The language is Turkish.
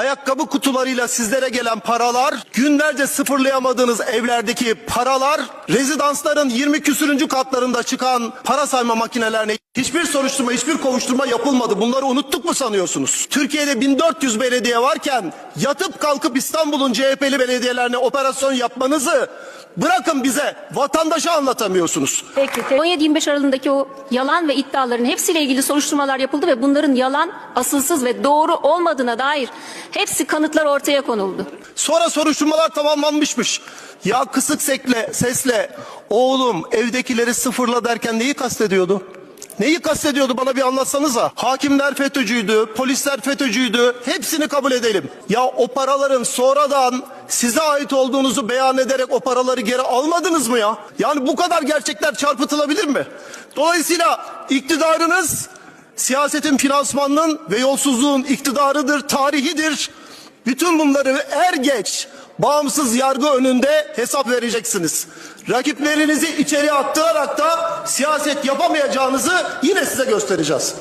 ayakkabı kutularıyla sizlere gelen paralar, günlerce sıfırlayamadığınız evlerdeki paralar, rezidansların 20 küsürüncü katlarında çıkan para sayma makinelerine hiçbir soruşturma, hiçbir kovuşturma yapılmadı. Bunları unuttuk mu sanıyorsunuz? Türkiye'de 1400 belediye varken yatıp kalkıp İstanbul'un CHP'li belediyelerine operasyon yapmanızı bırakın bize, vatandaşa anlatamıyorsunuz. Peki. te- 17-25 Aralık'ındaki o yalan ve iddiaların hepsiyle ilgili soruşturmalar yapıldı ve bunların yalan, asılsız ve doğru olmadığına dair hepsi kanıtlar ortaya konuldu. Sonra soruşturmalar tamamlanmışmış. Ya kısık sekle, sesle oğlum evdekileri sıfırla derken neyi kastediyordu? Neyi kastediyordu bana bir anlatsanıza. Hakimler FETÖ'cüydü, polisler FETÖ'cüydü. Hepsini kabul edelim. Ya o paraların sonradan size ait olduğunuzu beyan ederek o paraları geri almadınız mı ya? Yani bu kadar gerçekler çarpıtılabilir mi? Dolayısıyla iktidarınız siyasetin finansmanının ve yolsuzluğun iktidarıdır, tarihidir. Bütün bunları er geç bağımsız yargı önünde hesap vereceksiniz. Rakiplerinizi içeri attırarak da siyaset yapamayacağınızı yine size göstereceğiz.